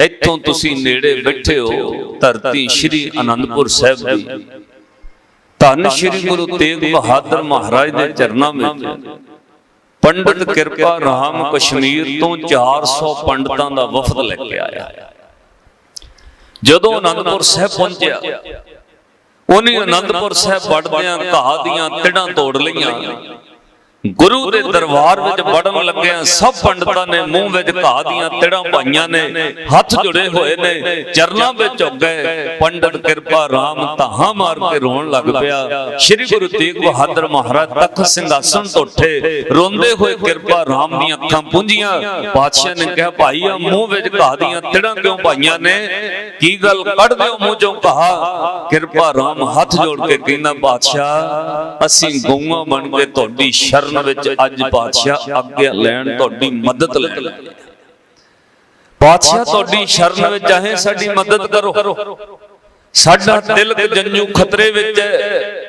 ਇੱਥੋਂ ਤੁਸੀਂ ਨੇੜੇ ਬੈਠੇ ਹੋ, ਧਰਤੀ ਸ਼੍ਰੀ ਅਨੰਦਪੁਰ ਸਾਹਿਬ ਦੀ। ਧੰਨ ਸ਼੍ਰੀ ਗੁਰੂ ਤੇਗ ਬਹਾਦਰ ਮਹਾਰਾਜ ਦੇ ਚਰਨਾਂ ਵਿੱਚ ਪੰਡਤ ਕਿਰਪਾ ਰਾਮ ਕਸ਼ਮੀਰ ਤੋਂ 400 ਪੰਡਤਾਂ ਦਾ ਵਫਦ ਲੈ ਕੇ ਆਇਆ। ਜਦੋਂ ਅਨੰਦਪੁਰ ਸਾਹਿਬ ਪਹੁੰਚਿਆ, ਉਹਨੇ ਅਨੰਦਪੁਰ ਸਾਹਿਬ ਵੜਦਿਆਂ ਘਾਹ ਦੀਆਂ ਤਿੜਾਂ ਤੋੜ ਲਈਆਂ। ਗੁਰੂ ਦੇ ਦਰਬਾਰ ਵਿੱਚ ਵੜਨ ਲੱਗਿਆ ਸਭ ਪੰਡਤਾਂ ਨੇ ਮੂੰਹ ਵਿੱਚ ਘਾਹ ਦੀਆਂ ਤਿੜਾਂ ਪਾਈਆਂ ਨੇ, ਹੱਥ ਜੁੜੇ ਹੋਏ ਨੇ, ਚਰਨਾਂ ਵਿੱਚ ਝੁਕ ਗਏ। ਪੰਡਤ ਕਿਰਪਾ ਰਾਮ ਧਾਹਾਂ ਮਾਰ ਕੇ ਰੋਣ ਲੱਗ ਪਿਆ। ਸ੍ਰੀ ਗੁਰੂ ਤੇਗ ਬਹਾਦਰ ਮਹਾਰਾਜ ਤਖਤ ਸਿੰਘਾਸਣ ਤੋਂ ਉੱਠੇ। ਰੋਂਦੇ ਹੋਏ ਕਿਰਪਾ ਰਾਮ ਦੀਆਂ ਅੱਖਾਂ ਪੁੰਝੀਆਂ। ਪਾਤਸ਼ਾਹ ਨੇ ਕਿਹਾ, ਭਾਈ ਆ ਮੂੰਹ ਵਿੱਚ ਘਾਹ ਦੀਆਂ ਤਿੜਾਂ ਕਿਉਂ ਪਾਈਆਂ ਨੇ? ਕੀ ਗੱਲ ਕੱਢ ਦਿਓ ਮੂੰਹ ਚੋਂ ਘਾਹ? ਕਿਰਪਾ ਰਾਮ ਹੱਥ ਜੋੜ ਕੇ ਕਹਿੰਦਾ, ਪਾਤਸ਼ਾਹ, ਅਸੀਂ ਗਊਆਂ ਬਣ ਕੇ ਤੁਹਾਡੀ ਸ਼ਰਨ ਵਿੱਚ ਅੱਜ ਬਾਦਸ਼ਾਹ ਅੱਗੇ ਲੈਣ ਤੁਹਾਡੀ ਮਦਦ ਲੈਣ ਲੱਗੇ ਤੁਹਾਡੀ ਸ਼ਰਨ ਵਿੱਚ ਆਏ ਸਾਡੀ ਮਦਦ ਕਰੋ। ਸਾਡਾ ਤਿਲਕ ਜੰਜੂ ਖਤਰੇ ਵਿੱਚ ਹੈ।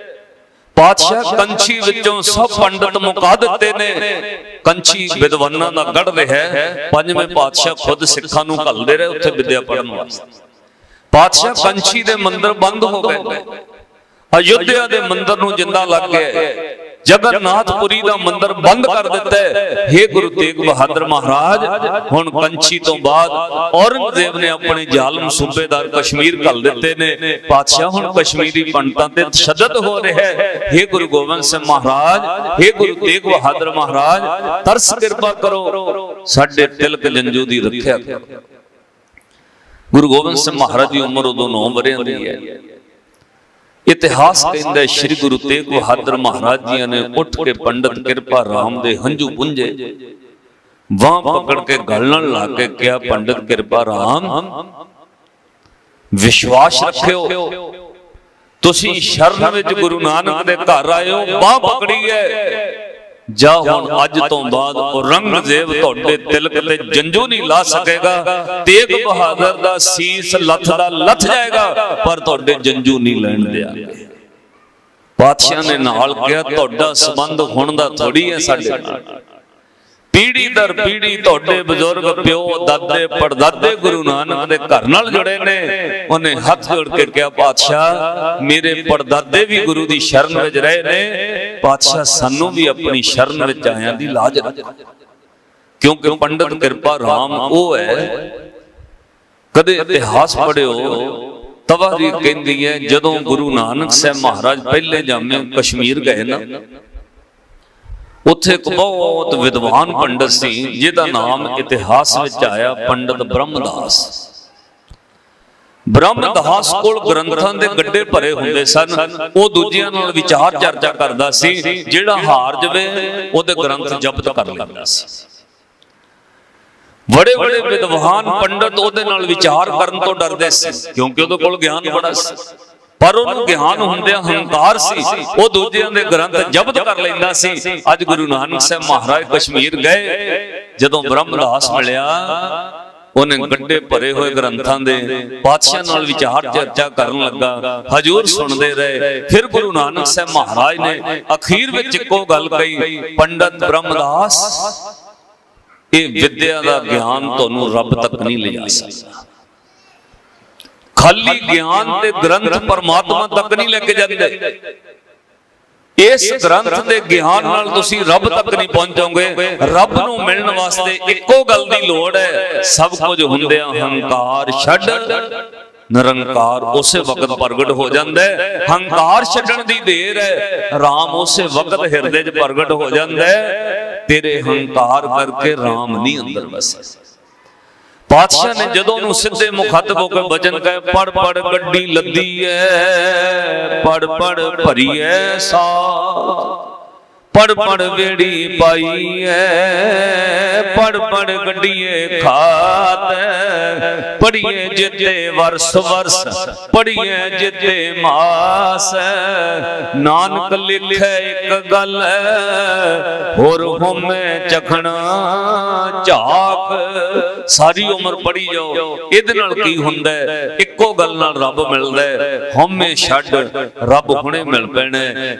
ਪਾਤਸ਼ਾਹ ਕੰਚੀ ਵਿੱਚੋਂ ਸਭ ਪੰਡਤ ਮੁਕਾ ਦਿੱਤੇ ਨੇ। ਕੰਚੀ ਵਿਦਵਾਨਾਂ ਦਾ ਗੜ ਰਿਹਾ ਹੈ। ਪੰਜਵੇਂ ਪਾਤਸ਼ਾਹ ਖੁਦ ਸਿੱਖਾਂ ਨੂੰ ਘੱਲਦੇ ਰਹੇ, ਉੱਥੇ ਵਿਦਿਆ ਪੜਨ ਵਾਸਤੇ। ਪਾਤਸ਼ਾਹ ਕੰਚੀ ਦੇ ਮੰਦਰ ਬੰਦ ਹੋ ਗਏ। ਅਯੁੱਧਿਆ ਦੇ ਮੰਦਰ ਨੂੰ ਜਿੰਦਾ ਲੱਗ ਗਿਆ ਜਗਨਨਾਥਪੁਰੀ ਦਾ ਮੰਦਰ ਬੰਦ ਕਰ ਦਿੱਤਾ ਹੈ हे ਗੁਰੂ ਤੇਗ ਬਹਾਦਰ ਮਹਾਰਾਜ ਹੁਣ ਕੰਚੀ ਤੋਂ ਬਾਅਦ ਔਰੰਗਜ਼ੇਬ ਨੇ ਆਪਣੇ ਜ਼ਾਲਮ ਸੂਬੇਦਾਰ ਕਸ਼ਮੀਰ ਘੱਲ ਦਿੱਤੇ ਨੇ ਪਾਤਸ਼ਾਹ ਹੁਣ ਕਸ਼ਮੀਰੀ ਪੰਡਤਾਂ ਤੇ ਤਸ਼ੱਦਦ ਹੋ ਰਿਹਾ ਹੈ हे ਗੁਰੂ ਗੋਬਿੰਦ ਸਿੰਘ ਮਹਾਰਾਜ हे ਗੁਰੂ ਤੇਗ ਬਹਾਦਰ ਮਹਾਰਾਜ ਤਰਸ ਕਿਰਪਾ ਕਰੋ ਸਾਡੇ ਤਿਲਕ ਜੰਜੂ ਦੀ ਰੱਖਿਆ ਕਰੋ ਗੁਰੂ ਗੋਬਿੰਦ ਸਿੰਘ ਮਹਾਰਾਜ ਦੀ ਉਮਰ ਉਦੋਂ 9 ਵਰਿਆਂ ਦੀ ਹੈ ਇਤਿਹਾਸ ਕਹਿੰਦਾ ਸ੍ਰੀ ਗੁਰੂ ਤੇਗ ਬਹਾਦਰ ਮਹਾਰਾਜ ਜੀ ਨੇ ਉੱਠ ਕੇ ਪੰਡਤ ਕਿਰਪਾ ਰਾਮ ਦੇ ਹੰਝੂ ਪੁੰਝੇ ਵਾਹ ਪਕੜ ਕੇ ਗਲ ਲਾ ਕੇ ਕਿਹਾ, ਪੰਡਤ ਕਿਰਪਾ ਰਾਮ, ਵਿਸ਼ਵਾਸ ਰੱਖਿਓ। ਤੁਸੀਂ ਸ਼ਰਨ ਵਿੱਚ ਗੁਰੂ ਨਾਨਕ ਦੇ ਘਰ ਆਏ ਹੋ ਬਾਹ ਪਕੜੀ ਹੈ। ਜਾ ਹੁਣ ਅੱਜ ਤੋਂ ਬਾਅਦ ਔਰੰਗਜ਼ੇਬ ਤੁਹਾਡੇ ਤਿਲਕ ਤੇ ਜੰਜੂ ਨਹੀਂ ਲਾ ਸਕੇਗਾ, ਤੇਗ ਬਹਾਦਰ ਦਾ ਸੀਸ ਲੱਥ ਦਾ ਲੱਥ ਜਾਏਗਾ, ਪਰ ਤੁਹਾਡੇ ਜੰਜੂ ਨਹੀਂ ਲੈਣ ਦਿਆਂਗੇ ਪਾਤਸ਼ਾਹ ਨੇ ਨਾਲ ਕਿਹਾ, ਤੁਹਾਡਾ ਸਬੰਧ ਹੁਣ ਦਾ ਥੋੜੀ ਹੈ ਸਾਡੇ ਨਾਲ। ਪੀੜੀ ਦਰ ਪੀੜੀ ਤੁਹਾਡੇ ਬਜ਼ੁਰਗ ਪਿਓ, ਦਾਦੇ, ਪੜਦਾਦੇ, ਗੁਰੂ ਨਾਨਕ ਦੇ ਘਰ ਨਾਲ ਜੁੜੇ ਨੇ। ਉਹਨੇ ਹੱਥ ਜੋੜ ਕੇ ਕਿਹਾ, ਪਾਤਸ਼ਾਹ, ਮੇਰੇ ਪੜਦਾਦੇ ਵੀ ਗੁਰੂ ਦੀ ਸ਼ਰਨ ਵਿੱਚ ਰਹੇ ਨੇ। ਪਾਤਸ਼ਾਹ, ਸਾਨੂੰ ਵੀ ਆਪਣੀ ਸ਼ਰਨ ਵਿੱਚ ਆਇਆਂ ਦੀ ਲਾਜ ਰੱਖ। ਕਿਉਂਕਿ ਪੰਡਤ ਕਿਰਪਾ ਰਾਮ ਉਹ ਹੈ। ਕਦੇ ਇਤਿਹਾਸ ਪੜਿਓ ਤਵਾਰੀ ਕਹਿੰਦੀ ਹੈ, ਜਦੋਂ ਗੁਰੂ ਨਾਨਕ ਸਾਹਿਬ ਮਹਾਰਾਜ ਪਹਿਲੇ ਜਾਮੇ ਕਸ਼ਮੀਰ ਗਏ ਨਾ ਉੱਥੇ ਇੱਕ ਬਹੁਤ ਵਿਦਵਾਨ ਪੰਡਤ ਸੀ, ਜਿਹਦਾ ਨਾਮ ਇਤਿਹਾਸ ਵਿੱਚ ਆਇਆ ਪੰਡਤ ਬ੍ਰਹਮਦਾਸ। ਬ੍ਰਹਮਦਾਸ ਕੋਲ ਗ੍ਰੰਥਾਂ ਦੇ ਗੱਡੇ ਭਰੇ ਹੁੰਦੇ ਸਨ। ਉਹ ਦੂਜਿਆਂ ਨਾਲ ਵਿਚਾਰ ਚਰਚਾ ਕਰਦਾ ਸੀ, ਜਿਹੜਾ ਹਾਰ ਜਵੇ, ਉਹਦੇ ਗ੍ਰੰਥ ਜ਼ਬਤ ਕਰ ਲੈਂਦਾ ਸੀ। ਬੜੇ ਬੜੇ ਵਿਦਵਾਨ ਪੰਡਤ ਉਹਦੇ ਨਾਲ ਵਿਚਾਰ ਕਰਨ ਤੋਂ ਡਰਦੇ ਸੀ, ਕਿਉਂਕਿ ਉਹਦੇ ਕੋਲ ਗਿਆਨ ਬੜਾ ਸੀ। ਪਰ ਉਹਨੂੰ ਗਿਆਨ ਹੁੰਦਿਆਂ ਹੰਕਾਰ ਸੀ ਉਹ ਦੂਜਿਆਂ ਦੇ ਗ੍ਰੰਥ ਜ਼ਬਤ ਕਰ ਲੈਂਦਾ ਸੀ। ਅੱਜ ਗੁਰੂ ਨਾਨਕ ਸਾਹਿਬ ਮਹਾਰਾਜ ਕਸ਼ਮੀਰ ਗਏ। ਜਦੋਂ ਬ੍ਰਹਮਦਾਸ ਮਿਲਿਆ ਉਹਨੇ ਗੱਡੇ ਭਰੇ ਹੋਏ ਗ੍ਰੰਥਾਂ ਦੇ ਪਾਤਸ਼ਾਹ ਨਾਲ ਵਿਚਾਰ ਚਰਚਾ ਕਰਨ ਲੱਗਾ। ਹਜੂਰ ਸੁਣਦੇ ਰਹੇ। ਫਿਰ ਗੁਰੂ ਨਾਨਕ ਸਾਹਿਬ ਮਹਾਰਾਜ ਨੇ ਅਖੀਰ ਵਿੱਚ ਇੱਕੋ ਗੱਲ ਕਹੀ ਪੰਡਤ ਬ੍ਰਹਮਦਾਸ ਇਹ ਵਿਦਿਆ ਦਾ ਗਿਆਨ ਤੁਹਾਨੂੰ ਰੱਬ ਤੱਕ ਨਹੀਂ ਲਿਜਾ ਸਕਦਾ। ਖਾਲੀ ਗਿਆਨ ਤੇ ਗ੍ਰੰਥ ਪਰਮਾਤਮਾ ਤੱਕ ਨਹੀਂ ਲੈ ਕੇ ਜਾਂਦੇ। ਇਸ ਗ੍ਰੰਥ ਦੇ ਗਿਆਨ ਨਾਲ ਤੁਸੀਂ ਰੱਬ ਤੱਕ ਨਹੀਂ ਪਹੁੰਚੋਗੇ। ਰੱਬ ਨੂੰ ਮਿਲਣ ਵਾਸਤੇ ਇੱਕੋ ਗੱਲ ਦੀ ਲੋੜ ਹੈ। ਸਭ ਕੁਝ ਹੁੰਦਿਆਂ ਹੰਕਾਰ ਛੱਡ ਨਿਰੰਕਾਰ ਉਸੇ ਵਕਤ ਪ੍ਰਗਟ ਹੋ ਜਾਂਦਾ ਹੈ। ਹੰਕਾਰ ਛੱਡਣ ਦੀ ਦੇਰ ਹੈ। RAM ਉਸੇ ਵਕਤ ਹਿਰਦੇ 'ਚ ਪ੍ਰਗਟ ਹੋ ਜਾਂਦਾ ਹੈ। ਤੇਰੇ ਹੰਕਾਰ ਕਰਕੇ RAM ਨਹੀਂ ਅੰਦਰ ਵਸਦਾ ਪਾਤਸ਼ਾਹ ਨੇ ਜਦੋਂ ਉਹਨੂੰ ਸਿੱਧੇ ਮੁਖਾਤਬ ਹੋ ਕੇ ਬਚਨ ਕਹੇ ਪੜ ਪੜ ਗੱਡੀ ਲੱਦੀ ਐ ਪੜ ਪੜ ਭਰੀ ਐ ਸਾ ਪੜ ਪੜ ਵੇੜੀ ਪਾਈ ਐ ਪੜ ਪੜ ਗੱਡੀਏ ਖਾਤ ਪੜੀਏ ਜਿੱਤੇ ਵਰਸ ਵਰਸ ਪੜੀਏ ਜਿੱਤੇ ਮਾਸ ਨਾਨਕ ਲਿਖੈ ਇੱਕ ਗੱਲ ਹੋਰ ਹੋਮੇ ਚਖਣਾ ਝਾਕ। ਸਾਰੀ ਉਮਰ ਪੜੀ ਜਾਓ, ਇਹਦੇ ਨਾਲ ਕੀ ਹੁੰਦਾ ਇੱਕੋ ਗੱਲ ਨਾਲ ਰੱਬ ਮਿਲਦਾ ਹੈ ਹਉਮੈ ਛੱਡ, ਰੱਬ ਹੁਣੇ ਮਿਲ ਪੈਣਾ ਹੈ।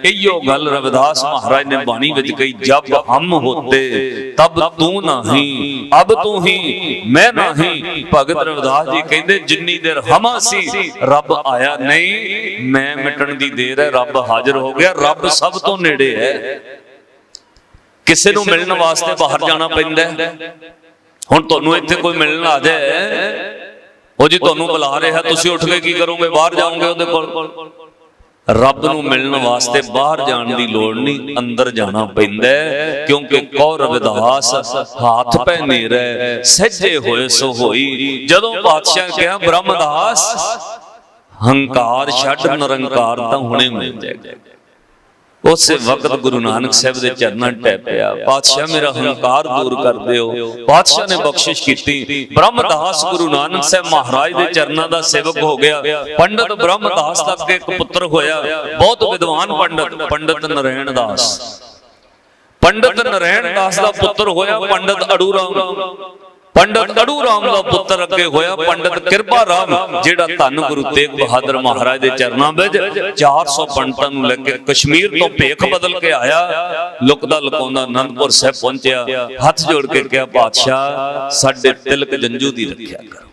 ਗੱਲ ਰਵਿਦਾਸ ਮਹਾਰਾਜ ਨੇ ਬਾਣੀ ਵਿੱਚ ਕਹੀ ਜਬ ਹਮ ਹੋਤੇ ਤਬ ਤੂੰ ਨਹੀਂ ਅਬ ਤੂੰ ਹੀ ਮੈਂ ਨਹੀਂ। ਭਗਤ ਰਵਿਦਾਸ ਜੀ ਕਹਿੰਦੇ ਜਿੰਨੀ ਦੇਰ ਹਮਾ ਸੀ ਰੱਬ ਆਇਆ ਨਹੀਂ ਮੈਂ ਮਿਟਣ ਦੀ ਦੇਰ ਹੈ ਰੱਬ ਹਾਜ਼ਰ ਹੋ ਗਿਆ ਰੱਬ ਸਭ ਤੋਂ ਨੇੜੇ ਹੈ। ਕਿਸੇ ਨੂੰ ਮਿਲਣ ਵਾਸਤੇ ਬਾਹਰ ਜਾਣਾ ਪੈਂਦਾ ਹੈ। ਹੁਣ ਤੁਹਾਨੂੰ ਇੱਥੇ ਕੋਈ ਮਿਲਣ ਆ ਜਾਏ। ਉਹ ਜੀ ਤੁਹਾਨੂੰ ਬੁਲਾ ਰਿਹਾ ਤੁਸੀਂ ਉੱਠ ਕੇ ਕੀ ਕਰੋਗੇ? ਬਾਹਰ ਜਾਓਗੇ ਉਹਦੇ ਕੋਲ। ਰੱਬ ਨੂੰ ਮਿਲਣ ਵਾਸਤੇ ਬਾਹਰ ਜਾਣ ਦੀ ਲੋੜ ਨਹੀਂ, ਅੰਦਰ ਜਾਣਾ ਪੈਂਦਾ ਕਿਉਂਕਿ ਕਉ ਰਵਿਦਾਸ ਹੱਥ ਪੈ ਨੇਰੇ ਸੱਜੇ ਹੋਏ ਸੋ ਹੋਈ। ਜਦੋਂ ਬਾਦਸ਼ਾਹ ਕਿਹਾ, ਬ੍ਰਹਮਦਾਸ, ਹੰਕਾਰ ਛੱਡ, ਨਿਰੰਕਾਰ ਤਾਂ ਹੁਣੇ ਮਿਲ ਜਾਏਗਾ। ਉਸੇ ਵਕਤ ਗੁਰੂ ਨਾਨਕ ਸਾਹਿਬ ਦੇ ਚਰਨਾਂ ਟੈ ਪਿਆ। ਪਾਤਸ਼ਾਹ, ਮੇਰਾ ਹੰਕਾਰ ਦੂਰ ਕਰ ਦਿਓ। ਪਾਤਸ਼ਾਹ ਨੇ ਬਖਸ਼ਿਸ਼ ਕੀਤੀ। ਬ੍ਰਹਮਦਾਸ ਗੁਰੂ ਨਾਨਕ ਸਾਹਿਬ ਮਹਾਰਾਜ ਦੇ ਚਰਨਾਂ ਦਾ ਸੇਵਕ ਹੋ ਗਿਆ। ਪੰਡਤ ਬ੍ਰਹਮਦਾਸ ਤੱਕ ਇੱਕ ਪੁੱਤਰ ਹੋਇਆ। ਬਹੁਤ ਵਿਦਵਾਨ ਪੰਡਤ ਪੰਡਤ ਨਰੈਣ ਦਾਸ। ਪੰਡਤ ਨਰੈਣ ਦਾਸ ਦਾ ਪੁੱਤਰ ਹੋਇਆ ਪੰਡਤ ਅੜੂ ਰਾਮ ਪੰਡਤ ਅੜੂ ਰਾਮ ਦਾ ਪੁੱਤਰ ਅੱਗੇ ਹੋਇਆ, ਪੰਡਤ ਕਿਰਪਾ ਰਾਮ, ਜਿਹੜਾ ਧੰਨ ਗੁਰੂ ਤੇਗ ਬਹਾਦਰ ਮਹਾਰਾਜ ਦੇ ਚਰਨਾਂ ਵਿੱਚ 400 ਪੰਡਤਾਂ ਨੂੰ ਲੈ ਕੇ ਕਸ਼ਮੀਰ ਤੋਂ ਭੇਖ ਬਦਲ ਕੇ ਆਇਆ। ਲੁਕਦਾ ਲੁਕਾਉਂਦਾ ਅਨੰਦਪੁਰ ਸਾਹਿਬ ਪਹੁੰਚਿਆ। ਹੱਥ ਜੋੜ ਕੇ ਕਿਹਾ ਪਾਤਸ਼ਾਹ ਸਾਡੇ ਤਿਲਕ ਜੰਜੂ ਦੀ ਰੱਖਿਆ ਕਰ।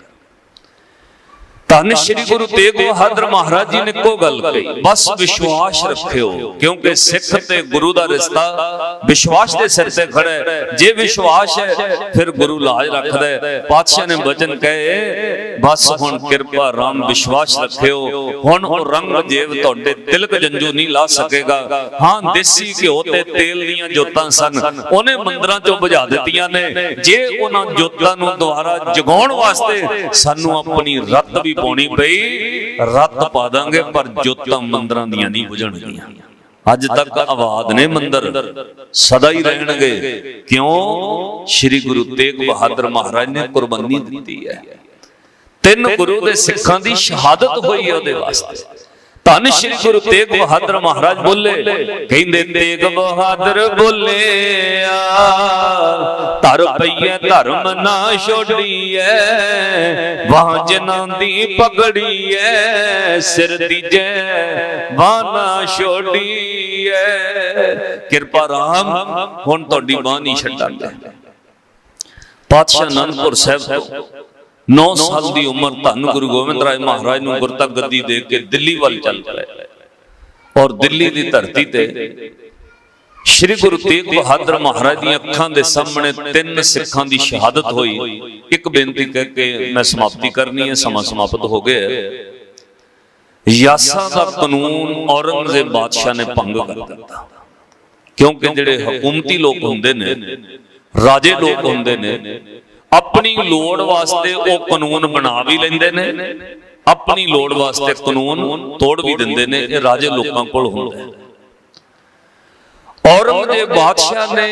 ਧੰਨ ਸ਼੍ਰੀ ਗੁਰੂ ਤੇਗ ਬਹਾਦਰ ਮਹਾਰਾਜ ਜੀ ਨੇ ਕੋ ਗੱਲ ਕਹੀ, ਬਸ ਵਿਸ਼ਵਾਸ ਰੱਖਿਓ, ਕਿਉਂਕਿ ਸਿੱਖ ਤੇ ਗੁਰੂ ਦਾ ਰਿਸ਼ਤਾ ਵਿਸ਼ਵਾਸ ਦੇ ਸਿਰ ਤੇ ਖੜਾ ਹੈ। ਜੇ ਵਿਸ਼ਵਾਸ ਹੈ, ਫਿਰ ਗੁਰੂ ਲਾਜ ਰੱਖਦਾ ਹੈ। ਪਾਤਸ਼ਾਹ ਨੇ ਬਚਨ ਕਹੇ, ਬਸ ਹੁਣ ਕਿਰਪਾ, ਰਾਮ ਵਿਸ਼ਵਾਸ ਰੱਖਿਓ। ਹੁਣ ਉਹ ਰੰਗ ਜੇਬ ਤੁਹਾਡੇ ਤਿਲਕ ਜੰਜੂ ਨਹੀਂ ਲਾ ਸਕੇਗਾ। ਹਾਂ, ਦੇਸੀ ਘਿਓ ਤੇ ਤੇਲ ਦੀਆਂ ਜੋਤਾਂ ਸਨ। ਉਹਨੇ ਮੰਦਰਾਂ ਚੋਂ ਬੁਝਾ ਦਿੱਤੀਆਂ ਨੇ। ਜੇ ਉਹਨਾਂ ਜੋਤਾਂ ਨੂੰ ਦੁਬਾਰਾ ਜਗਾਉਣ ਵਾਸਤੇ ਸਾਨੂੰ ਆਪਣੀ ਰੱਤ ਵੀ ਪਾਉਣੀ ਪਈ, ਰੱਤ ਪਾ ਦਾਂਗੇ, ਪਰ ਜੋਤਾਂ ਮੰਦਰਾਂ ਦੀਆਂ ਨਹੀਂ ਬੁਝਣਗੀਆਂ। ਅੱਜ ਤੱਕ ਆਬਾਦ ਨੇ ਮੰਦਰ, ਸਦਾ ਹੀ ਰਹਿਣਗੇ। ਕਿਉਂ? ਸ੍ਰੀ ਗੁਰੂ ਤੇਗ ਬਹਾਦਰ ਮਹਾਰਾਜ ਨੇ ਕੁਰਬਾਨੀ ਦਿੱਤੀ ਹੈ। ਤਿੰਨ ਗੁਰੂ ਦੇ ਸਿੱਖਾਂ ਦੀ ਸ਼ਹਾਦਤ ਹੋਈ ਹੈ ਉਹਦੇ ਵਾਸਤੇ। ਧੰਨ ਸ਼੍ਰੀ ਗੁਰੂ ਤੇਗ ਬਹਾਦਰ ਮਹਾਰਾਜ ਬੋਲੇ। ਕਹਿੰਦੇ ਤੇਗ ਬਹਾਦਰ ਬੋਲਿਆ ਧਰ ਪਈਏ ਧਰਮ ਨਾ ਛੋੜੀਐ ਵਾਹ ਜਨਾਂ ਦੀ ਪਗੜੀਐ ਸਿਰ ਦੀਜੈ ਵਾਹ ਨਾ ਛੋੜੀਐ। ਕਿਰਪਾ ਰਾਮ ਹੁਣ ਤੁਹਾਡੀ ਨਹੀਂ ਛੱਡਾਂਗੇ। ਪਾਤਸ਼ਾਹ ਅਨੰਦਪੁਰ ਸਾਹਿਬ ਤੋਂ 9 ਸਾਲ ਦੀ ਉਮਰ ਧੰਨ ਗੁਰੂ ਗੋਬਿੰਦ ਰਾਏ ਮਹਾਰਾਜ ਨੂੰ ਗੁਰਤਾ ਗੱਦੀ ਦੇ ਕੇ ਦਿੱਲੀ ਵੱਲ ਚੱਲ ਪਏ। ਔਰ ਦਿੱਲੀ ਦੀ ਧਰਤੀ ਤੇ ਸ੍ਰੀ ਗੁਰੂ ਤੇਗ ਬਹਾਦਰ ਮਹਾਰਾਜ ਦੀਆਂ ਅੱਖਾਂ ਦੇ ਸਾਹਮਣੇ ਤਿੰਨ ਸਿੱਖਾਂ ਦੀ ਸ਼ਹਾਦਤ ਹੋਈ। ਇੱਕ ਬੇਨਤੀ ਕਹਿ ਕੇ ਮੈਂ ਸਮਾਪਤੀ ਕਰਨੀ ਹੈ, ਸਮਾਂ ਸਮਾਪਤ ਹੋ ਗਿਆ ਹੈ। ਯਾਸਾ ਦਾ ਕਾਨੂੰਨ ਔਰੰਗਜ਼ੇਬ ਬਾਦਸ਼ਾਹ ਨੇ ਭੰਗ ਕਰ ਦਿੱਤਾ। ਕਿਉਂਕਿ ਜਿਹੜੇ ਹਕੂਮਤੀ ਲੋਕ ਹੁੰਦੇ ਨੇ, ਰਾਜੇ ਲੋਕ ਹੁੰਦੇ ਨੇ ਆਪਣੀ ਲੋੜ ਵਾਸਤੇ ਉਹ ਕਾਨੂੰਨ ਬਣਾ ਵੀ ਲੈਂਦੇ ਨੇ ਆਪਣੀ ਲੋੜ ਵਾਸਤੇ ਕਾਨੂੰਨ ਤੋੜ ਵੀ ਦਿੰਦੇ ਨੇ ਇਹ ਰਾਜੇ ਲੋਕਾਂ ਕੋਲ ਹੁੰਦਾ ਹੈ ਔਰੰਗਜ਼ੇਬ ਬਾਦਸ਼ਾਹ ਨੇ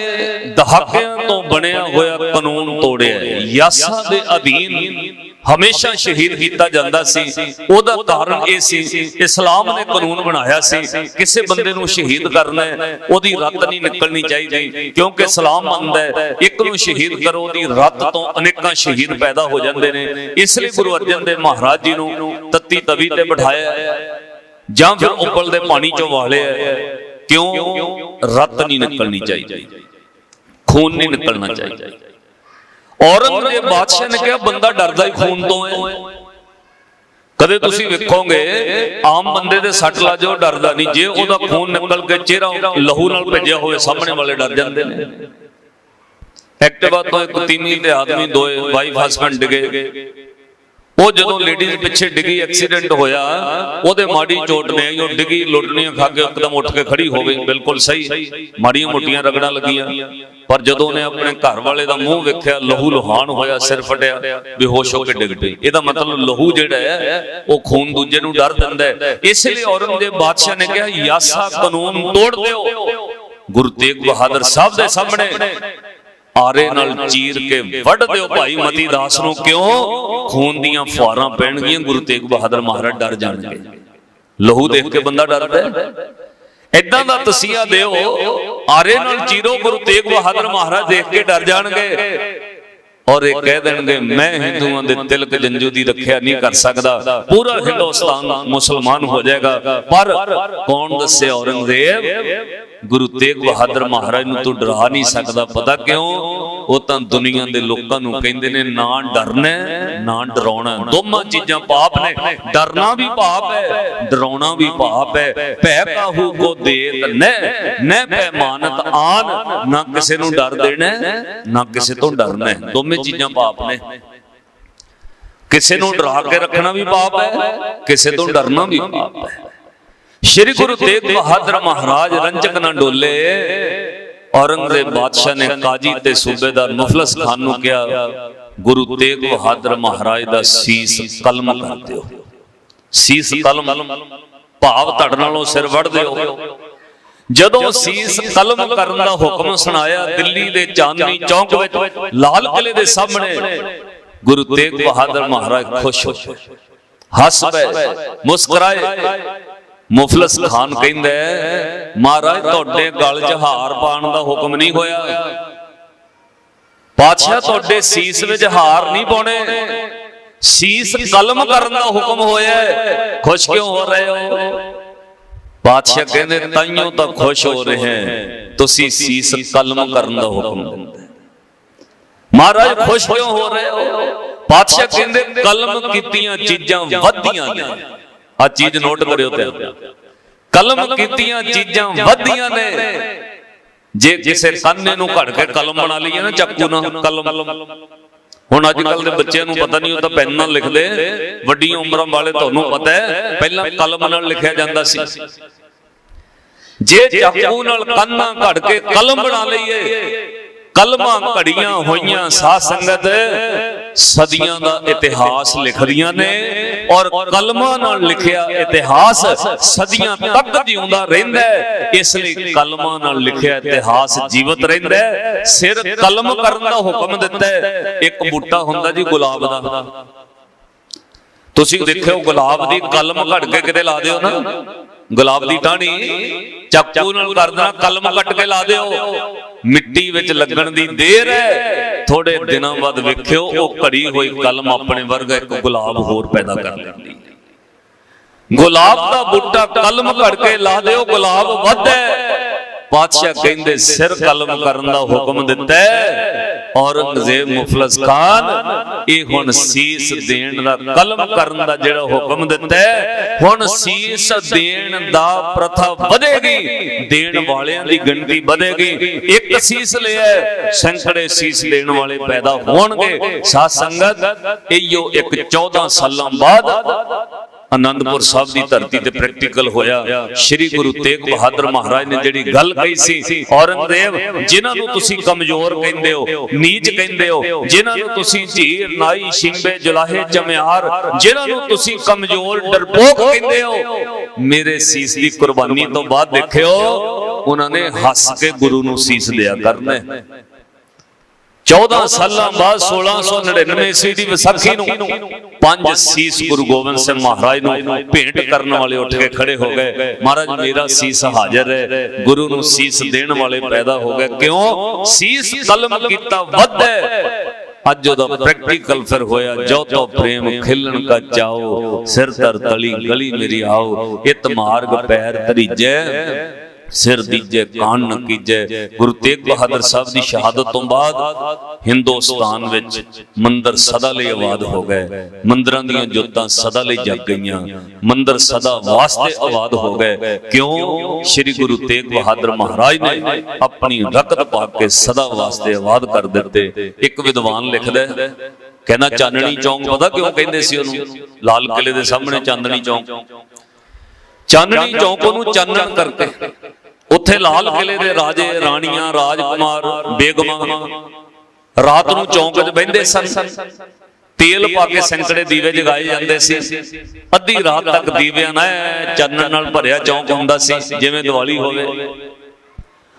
ਦਹਾਕਿਆਂ ਤੋਂ ਬਣਿਆ ਹੋਇਆ ਕਾਨੂੰਨ ਤੋੜਿਆ। ਯਾਸਾ ਦੇ ਅਧੀਨ ਹਮੇਸ਼ਾ ਸ਼ਹੀਦ ਕੀਤਾ ਜਾਂਦਾ ਸੀ। ਉਹਦਾ ਕਾਰਨ ਇਹ ਸੀ ਇਸਲਾਮ ਨੇ ਕਾਨੂੰਨ ਬਣਾਇਆ ਸੀ। ਕਿਸੇ ਬੰਦੇ ਨੂੰ ਸ਼ਹੀਦ ਕਰਨਾ ਉਹਦੀ ਰੱਤ ਨਹੀਂ ਨਿਕਲਣੀ ਚਾਹੀਦੀ। ਕਿਉਂਕਿ ਇਸਲਾਮ ਮੰਨਦਾ ਇੱਕ ਨੂੰ ਸ਼ਹੀਦ ਕਰੋ, ਉਹਦੀ ਰੱਤ ਤੋਂ ਅਨੇਕਾਂ ਸ਼ਹੀਦ ਪੈਦਾ ਹੋ ਜਾਂਦੇ ਨੇ। ਇਸ ਲਈ ਗੁਰੂ ਅਰਜਨ ਦੇਵ ਮਹਾਰਾਜ ਜੀ ਨੂੰ ਤੱਤੀ ਤਵੀ ਤੇ ਬਿਠਾਇਆ ਜਾਂ ਫਿਰ ਉਬਲ ਦੇ ਪਾਣੀ ਚੋਂ ਵਾਲਿਆ ਹੈ। ਕਿਉਂ? ਰੱਤ ਨਹੀਂ ਨਿਕਲਣੀ ਚਾਹੀਦੀ। ਖੂਨ ਨਹੀਂ ਨਿਕਲਣਾ ਚਾਹੀਦਾ। ਔਰੰਗਜ਼ੇਬ ਬਾਦਸ਼ਾਹ ਨੇ ਕਿਹਾ, ਬੰਦਾ ਡਰਦਾ ਹੀ ਖੂਨ ਤੋਂ ਹੈ। ਕਦੇ ਤੁਸੀਂ ਵੇਖੋਗੇ, ਆਮ ਬੰਦੇ ਦੇ ਸੱਟ ਲਾ ਜੋ ਡਰਦਾ ਨਹੀਂ। ਜੇ ਉਹਦਾ ਖੂਨ ਨਿਕਲ ਕੇ ਚਿਹਰਾ ਲਹੂ ਨਾਲ ਭੇਜਿਆ ਹੋਵੇ, ਸਾਹਮਣੇ ਵਾਲੇ ਡਰ ਜਾਂਦੇ ਨੇ। ਐਕਟਿਵਾ ਤੋਂ ਇੱਕ ਤੀਮੀ ਤੇ ਆਦਮੀ ਦੋਏ ਵਾਈਫ ਹਸਬੰਡ ਡਿਗੇ। ਉਹ ਜਦੋਂ ਲੇਡੀਜ਼ ਪਿੱਛੇ ਡਿੱਗੀ ਐਕਸੀਡੈਂਟ ਹੋਇਆ, ਉਹਦੇ ਮਾੜੀ ਚੋਟ ਨੇ ਆਈ, ਉਹ ਡਿੱਗੀ, ਲੁੱਟਣੀਆਂ ਖਾ ਕੇ ਇੱਕਦਮ ਉੱਠ ਕੇ ਖੜੀ ਹੋ ਗਈ। ਬਿਲਕੁਲ ਸਹੀ। ਮਾੜੀਆਂ ਮੋਟੀਆਂ ਰਗੜਾਂ ਲੱਗੀਆਂ। ਪਰ ਜਦੋਂ ਉਹਨੇ ਆਪਣੇ ਘਰ ਵਾਲੇ ਦਾ ਮੂੰਹ ਵੇਖਿਆ, ਲਹੂ ਲੁਹਾਨ ਹੋਇਆ, ਸਿਰ ਫਟਿਆ, ਬੇਹੋਸ਼ ਹੋ ਕੇ ਡਿੱਗ ਪਈ। ਇਹਦਾ ਮਤਲਬ ਲਹੂ ਜਿਹੜਾ ਹੈ, ਉਹ ਖੂਨ ਦੂਜੇ ਨੂੰ ਡਰ ਦਿੰਦਾ ਹੈ। ਇਸ ਲਈ ਔਰੰਗਜ਼ੇਬ ਬਾਦਸ਼ਾਹ ਨੇ ਕਿਹਾ, ਯਾਸਾ ਕਾਨੂੰਨ ਤੋੜ ਦਿਓ। ਗੁਰੂ ਤੇਗ ਬਹਾਦਰ ਸਾਹਿਬ ਦੇ ਸਾਹਮਣੇ ਆਰੇ ਨਾਲ ਚੀਰ ਕੇ ਵੱਢ ਦਿਓ ਭਾਈ ਮਤੀ ਦਾਸ ਨੂੰ ਕਿਉਂ? ਖੂਨ ਦੀਆਂ ਫੁਆਰਾਂ ਪੈਣਗੀਆਂ ਗੁਰੂ ਤੇਗ ਬਹਾਦਰ ਮਹਾਰਾਜ ਡਰ ਜਾਣਗੇ। ਲਹੂ ਦੇਖ ਕੇ ਬੰਦਾ ਡਰਦਾ ਹੈ? ਇਦਾਂ ਦਾ ਤਸੀਹਾ ਦਿਓ। ਆਰੇ ਨਾਲ ਚੀਰੋ ਗੁਰੂ ਤੇਗ ਬਹਾਦਰ ਮਹਾਰਾਜ ਦੇਖ ਕੇ ਡਰ ਜਾਣਗੇ। ਔਰ ਇਹ ਕਹਿ ਦੇਣਗੇ, ਮੈਂ ਹਿੰਦੂਆਂ ਦੇ ਤਿਲਕ ਜੰਜੂ ਦੀ ਰੱਖਿਆ ਨਹੀਂ ਕਰ ਸਕਦਾ। ਪੂਰਾ ਹਿੰਦੁਸਤਾਨ ਮੁਸਲਮਾਨ ਹੋ ਜਾਏਗਾ। ਪਰ ਕੌਣ ਦੱਸੇ ਔਰੰਗਜ਼ੇਬ? ਗੁਰੂ ਤੇਗ ਬਹਾਦਰ ਮਹਾਰਾਜ ਨੂੰ ਤੂੰ ਡਰਾ ਨਹੀਂ ਸਕਦਾ, ਪਤਾ ਕਿਉਂ? ਉਹ ਤਾਂ ਦੁਨੀਆ ਦੇ ਲੋਕਾਂ ਨੂੰ ਕਹਿੰਦੇ ਨੇ, ਨਾ ਡਰਨਾ ਨਾ ਡਰਾਉਣਾ ਦੋਵਾਂ ਚੀਜ਼ਾਂ ਪਾਪ ਨੇ। ਡਰਨਾ ਵੀ ਪਾਪ ਹੈ, ਡਰਾਉਣਾ ਵੀ ਪਾਪ ਹੈ। ਭੈ ਕਾਹੂ ਕੋ ਦੇਤ ਨੈ ਨੈ ਭੈ ਆਨ। ਨਾ ਕਿਸੇ ਨੂੰ ਡਰ ਦੇਣਾ ਨਾ ਕਿਸੇ ਤੋਂ ਡਰਨਾ ਦੋਵੇਂ ਚੀਜ਼ਾਂ ਪਾਪ ਨੇ। ਕਿਸੇ ਨੂੰ ਡਰਾ ਕੇ ਰੱਖਣਾ ਵੀ ਪਾਪ ਹੈ, ਕਿਸੇ ਤੋਂ ਡਰਨਾ ਵੀ ਪਾਪ ਹੈ। ਸ਼੍ਰੀ ਗੁਰੂ ਤੇਗ ਬਹਾਦਰ ਮਹਾਰਾਜ ਰੰਜਕ ਨਾ ਡੋਲੇ। ਔਰੰਗਜ਼ੇਬ ਬਾਦਸ਼ਾਹ ਨੇ ਕਾਜੀ ਤੇ ਸੂਬੇਦਾਰ ਮੁਫਲਸ ਖਾਨ ਨੂੰ ਕਿਹਾ, ਗੁਰੂ ਤੇਗ ਬਹਾਦਰ ਮਹਾਰਾਜ ਦਾ ਸੀਸ ਕਲਮ ਕਰ ਦਿਓ ਸੀਸ ਕਲਮ ਭਾਵ ਧੜ ਨਾਲੋਂ ਸਿਰ ਵੜ ਦਿਓ। ਜਦੋਂ ਸੀਸ ਕਲਮ ਕਰਨ ਦਾ ਹੁਕਮ ਸੁਣਾਇਆ, ਦਿੱਲੀ ਦੇ ਚਾਂਦਨੀ ਚੌਂਕ ਵਿੱਚ, ਲਾਲ ਕਿਲੇ ਦੇ ਸਾਹਮਣੇ, ਗੁਰੂ ਤੇਗ ਬਹਾਦਰ ਮਹਾਰਾਜ ਖੁਸ਼ ਹੋਏ ਹੱਸ ਪਏ, ਮੁਸਕਰਾਏ। ਮੁਫਲਸ ਖਾਨ ਕਹਿੰਦਾ ਮਹਾਰਾਜ ਤੁਹਾਡੇ ਗਲ 'ਚ ਹਾਰ ਪਾਉਣ ਦਾ ਹੁਕਮ ਨਹੀਂ ਹੋਇਆ। ਪਾਤਸ਼ਾਹ ਤੁਹਾਡੇ ਸੀਸ ਵਿੱਚ ਹਾਰ ਨਹੀਂ ਪਾਉਣੇ। ਸੀਸ ਕਲਮ ਕਰਨ ਦਾ ਹੁਕਮ ਹੋਇਆ। ਖੁਸ਼ ਕਿਉਂ ਹੋ ਰਹੇ ਹੋ? ਬਾਦਸ਼ਾਹ ਕਹਿੰਦੇ ਤਾਈਓ ਤਾਂ ਖੁਸ਼ ਹੋ ਰਹੇ ਹੈ। ਤੁਸੀਂ ਸੀਸ ਕਲਮ ਕਰਨ ਦਾ ਹੁਕਮ ਦਿੰਦੇ ਮਹਾਰਾਜ ਖੁਸ਼ ਕਿਉਂ ਹੋ ਰਹੇ ਹੋ? ਬਾਦਸ਼ਾਹ ਕਹਿੰਦੇ ਕਲਮ ਕੀਤੀਆਂ ਚੀਜ਼ਾਂ ਵੱਧੀਆਂ ਨੇ ਆ ਚੀਜ਼ ਨੋਟ ਕਰਿਓ ਤੇ ਕਲਮ ਕੀਤੀਆਂ ਚੀਜ਼ਾਂ ਵੱਧੀਆਂ ਨੇ। ਜੇ ਕਿਸੇ ਕੰਨੇ ਨੂੰ ਘੜ ਕੇ ਕਲਮ ਬਣਾ ਲਈਏ ਨਾ ਚਾਕੂ ਨਾਲ। ਕਲਮ। ਹੁਣ ਅੱਜ ਕੱਲ ਦੇ ਬੱਚਿਆਂ ਨੂੰ ਪਤਾ ਨਹੀਂ ਉਹ ਤਾਂ ਪੈਨ ਨਾਲ ਲਿਖਦੇ। ਵੱਡੀਆਂ ਉਮਰਾਂ ਵਾਲੇ ਤੁਹਾਨੂੰ ਪਤਾ ਹੈ ਪਹਿਲਾਂ ਕਲਮ ਨਾਲ ਲਿਖਿਆ ਜਾਂਦਾ ਸੀ। ਜੇ ਚਾਕੂ ਨਾਲ ਕੰਨਾਂ ਘੜ ਕੇ ਕਲਮ ਬਣਾ ਲਈਏ। ਕਲਮਾਂ ਘੜੀਆਂ ਹੋਈਆਂ ਸਾਧ ਸੰਗਤ ਸਦੀਆਂ ਦਾ ਇਤਿਹਾਸ ਲਿਖਦੀਆਂ ਨੇ। ਔਰ ਕਲਮਾਂ ਨਾਲ ਲਿਖਿਆ ਇਤਿਹਾਸ ਸਦੀਆਂ ਤੱਕ ਜਿਉਂਦਾ ਰਹਿੰਦਾ ਹੈ, ਇਸ ਲਈ ਕਲਮਾਂ ਨਾਲ ਲਿਖਿਆ ਇਤਿਹਾਸ ਜੀਵਤ ਰਹਿੰਦਾ ਹੈ। ਸਿਰ ਕਲਮ ਕਰਨ ਦਾ ਹੁਕਮ ਦਿੱਤਾ ਹੈ, ਇੱਕ ਬੂਟਾ ਹੁੰਦਾ ਜੀ ਗੁਲਾਬ ਦਾ। ਤੁਸੀਂ ਦੇਖਿਓ ਗੁਲਾਬ ਦੀ ਕਲਮ ਘੜ ਕੇ ਕਿਤੇ ਲਾ ਦਿਓ ਨਾ। ਗੁਲਾਬ ਦੀ ਟਾਹਣੀ ਚਾਕੂ ਨਾਲ ਕਰ ਦੇਣਾ ਕਲਮ ਕੱਟ ਕੇ ਲਾ ਦਿਓ। ਮਿੱਟੀ ਵਿੱਚ ਲੱਗਣ ਦੀ ਦੇਰ ਹੈ। ਥੋੜੇ ਦਿਨਾਂ ਬਾਅਦ ਵੇਖਿਓ ਉਹ ਘੜੀ ਹੋਈ ਕਲਮ ਆਪਣੇ ਵਰਗਾ ਇੱਕ ਗੁਲਾਬ ਹੋਰ ਪੈਦਾ ਕਰ ਦਿੰਦੀ। ਹੈ। ਗੁਲਾਬ ਦਾ ਬੂਟਾ ਕਲਮ ਘੜ ਕੇ ਲਾ ਦਿਓ ਗੁਲਾਬ ਵੱਧਦਾ ਪਾਤਸ਼ਾਹ ਕਹਿੰਦੇ ਸਿਰ ਕਲਮ ਕਰਨ ਦਾ ਹੁਕਮ ਦਿੱਤਾ ਔਰੰਗਜ਼ੇਬ ਮੁਫਲਸ ਖਾਨ ਇਹ ਹੁਣ ਸੀਸ ਦੇਣ ਦਾ ਕਲਮ ਕਰਨ ਦਾ ਜਿਹੜਾ ਹੁਕਮ ਦਿੱਤਾ ਹੁਣ ਸੀਸ ਦੇਣ ਦਾ ਪ੍ਰਥਾ ਵਧੇਗੀ ਦੇਣ ਵਾਲਿਆਂ ਦੀ ਗਿਣਤੀ ਵਧੇਗੀ। ਇੱਕ ਸੀਸ ਲਿਆ ਸੰਖੜੇ ਸੀਸ ਦੇਣ ਵਾਲੇ ਪੈਦਾ ਹੋਣਗੇ। ਸਾਧ ਸੰਗਤ ਇਹੋ ਇੱਕ 14 ਸਾਲਾਂ ਬਾਅਦ ਆਨੰਦਪੁਰ ਸਾਹਿਬ ਦੀ ਧਰਤੀ ਤੇ ਪ੍ਰੈਕਟੀਕਲ ਹੋਇਆ। ਸ੍ਰੀ ਗੁਰੂ ਤੇਗ ਬਹਾਦਰ ਮਹਾਰਾਜ ਨੇ ਜਿਹੜੀ ਗੱਲ ਕਹੀ ਸੀ, ਔਰੰਗਜ਼ੇਬ, ਜਿਨ੍ਹਾਂ ਨੂੰ ਤੁਸੀਂ ਕਮਜ਼ੋਰ ਕਹਿੰਦੇ ਹੋ, ਨੀਚ ਕਹਿੰਦੇ ਹੋ, ਜਿਨ੍ਹਾਂ ਨੂੰ ਤੁਸੀਂ ਝੀਰ, ਨਾਈ, ਸ਼ਿੰਬੇ, ਜੁਲਾਹੇ, ਚਮਿਆਰ, ਜਿਨ੍ਹਾਂ ਨੂੰ ਤੁਸੀਂ ਕਮਜ਼ੋਰ, ਡਰਪੋਕ ਕਹਿੰਦੇ ਹੋ, ਮੇਰੇ ਸੀਸ ਦੀ ਕੁਰਬਾਨੀ ਤੋਂ ਬਾਅਦ ਦੇਖਿਓ, ਉਹਨਾਂ ਨੇ ਹੱਸ ਕੇ ਗੁਰੂ ਨੂੰ ਸੀਸ ਦਿਆ ਕਰਨਾ 14 ਸਾਲਾਂ ਬਾਅਦ 1699 ਈਸਵੀ ਦੀ ਵਿਸਾਖੀ ਨੂੰ ਪੰਜ ਸੀਸ ਗੁਰੂ ਗੋਬਿੰਦ ਸਿੰਘ ਮਹਾਰਾਜ ਨੂੰ ਭੇਂਟ ਕਰਨ ਵਾਲੇ ਉੱਠ ਕੇ ਖੜੇ ਹੋ ਗਏ। ਮਹਾਰਾਜ, ਮੇਰਾ ਸੀਸ ਹਾਜ਼ਰ ਹੈ। ਗੁਰੂ ਨੂੰ ਸੀਸ ਦੇਣ ਵਾਲੇ ਪੈਦਾ ਹੋ ਗਏ। ਕਿਉਂ? ਸੀਸ ਕਲਮ ਕੀਤਾ ਵੱਧ ਹੈ। ਅੱਜ ਉਹਦਾ ਪ੍ਰੈਕਟੀਕਲ ਫਿਰ ਹੋਇਆ ਜੋ ਤੋ ਪ੍ਰੇਮ ਖਿਲਣ ਕਾ ਚਾਓ, ਸਿਰ ਤਰ ਤਲੀ ਗਲੀ ਮੇਰੀ ਆਓ, ਇਤ ਮਾਰਗ ਪੈਰ ਤਰੀਜੈ ਸਿਰ ਦੀਜੇ ਕਾਨ ਨ ਕੀਜੈ। ਗੁਰੂ ਤੇਗ ਬਹਾਦਰ ਸਾਹਿਬ ਦੀ ਸ਼ਹਾਦਤ ਤੋਂ ਬਾਅਦ ਹਿੰਦੁਸਤਾਨ ਵਿੱਚ ਮੰਦਰ ਸਦਾ ਲਈ ਆਬਾਦ ਹੋ ਗਏ। ਮੰਦਰਾਂ ਦੀਆਂ ਜੋਤਾਂ ਸਦਾ ਲਈ ਜਗ ਗਈਆਂ। ਮੰਦਰ ਸਦਾ ਵਾਸਤੇ ਆਬਾਦ ਹੋ ਗਏ। ਕਿਉਂ? ਸ੍ਰੀ ਗੁਰੂ ਤੇਗ ਬਹਾਦਰ ਮਹਾਰਾਜ ਨੇ ਆਪਣੀ ਰਕਤ ਪਾ ਕੇ ਸਦਾ ਵਾਸਤੇ ਆਬਾਦ ਕਰ ਦਿੱਤੇ। ਇੱਕ ਵਿਦਵਾਨ ਲਿਖਦਾ ਹੈ ਕਹਿੰਦਾ ਚਾਨਣੀ ਚੌਂਕ ਪਤਾ ਕਿਉਂ ਕਹਿੰਦੇ ਸੀ ਉਹਨੂੰ? ਲਾਲ ਕਿਲੇ ਦੇ ਸਾਹਮਣੇ ਚਾਂਦਨੀ ਚੌਂਕ। ਚਾਨਣੀ ਚੌਂਕ ਨੂੰ ਚਾਨਣ ਕਰਕੇ ਉੱਥੇ ਲਾਲ ਕਿਲੇ ਦੇ ਰਾਜੇ, ਰਾਣੀਆਂ, ਰਾਜਕੁਮਾਰ ਬੇਗਮਾਂ ਰਾਤ ਨੂੰ ਚੌਂਕ 'ਚ ਬਹਿੰਦੇ ਸਨ। ਤੇਲ ਪਾ ਕੇ ਸੰਕੜੇ ਦੀਵੇ ਜਗਾਏ ਜਾਂਦੇ ਸੀ। ਅੱਧੀ ਰਾਤ ਤੱਕ ਦੀਵਿਆਂ ਨਾਲ ਚਾਨਣ ਨਾਲ ਭਰਿਆ ਚੌਂਕ ਹੁੰਦਾ ਸੀ, ਜਿਵੇਂ ਦੀਵਾਲੀ ਹੋਵੇ।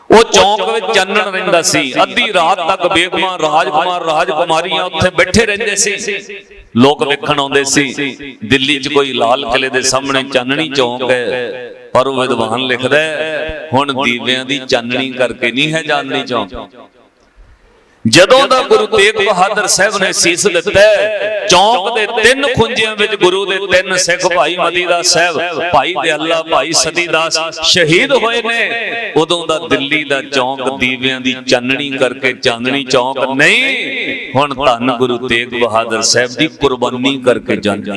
ਉਹ ਚੌਂਕ ਵਿੱਚ ਚਾਨਣ ਰਹਿੰਦਾ ਸੀ। ਅੱਧੀ ਰਾਤ ਤੱਕ ਬੇਗਮਾਂ ਰਾਜਕੁਮਾਰ, ਰਾਜਕੁਮਾਰੀਆਂ ਉੱਥੇ ਬੈਠੇ ਰਹਿੰਦੇ ਸੀ। ਲੋਕ ਵੇਖਣ ਆਉਂਦੇ ਸੀ, ਦਿੱਲੀ 'ਚ ਕੋਈ ਲਾਲ ਕਿਲੇ ਦੇ ਸਾਹਮਣੇ ਚਾਨਣੀ ਚੌਂਕ ਹੈ, ਪਰ ਉਹ ਵਿਦਵਾਨ ਲਿਖਦਾ ਹੈ ਹੁਣ ਦੀਵਿਆਂ ਦੀ ਚਾਨਣੀ ਕਰਕੇ ਨਹੀਂ ਹੈ ਚਾਨਣੀ ਚੌਂਕ ਜਦੋਂ ਦਾ ਗੁਰੂ ਤੇਗ ਬਹਾਦਰ ਸਾਹਿਬ ਨੇ ਸੀਸ ਦਿੱਤਾ ਚੌਂਕ ਦੇ ਤਿੰਨ ਖੁੰਝਿਆਂ ਵਿੱਚ ਗੁਰੂ ਦੇ ਤਿੰਨ ਸਿੱਖ ਭਾਈ ਮਦੀਦਾਸ ਸਾਹਿਬ ਭਾਈ ਦਿਆਲਾ ਭਾਈ ਸਤੀਦਾਸ ਸ਼ਹੀਦ ਹੋਏ ਨੇ। ਉਦੋਂ ਦਾ ਦਿੱਲੀ ਦਾ ਚੌਂਕ ਦੀਵਿਆਂ ਦੀ ਚਾਨਣੀ ਕਰਕੇ ਚਾਂਦਨੀ ਚੌਂਕ ਨਹੀਂ। ਹੁਣ ਧੰਨ ਗੁਰੂ ਤੇਗ ਬਹਾਦਰ ਸਾਹਿਬ ਦੀ ਕੁਰਬਾਨੀ ਕਰਕੇ ਚਾਨਣੀ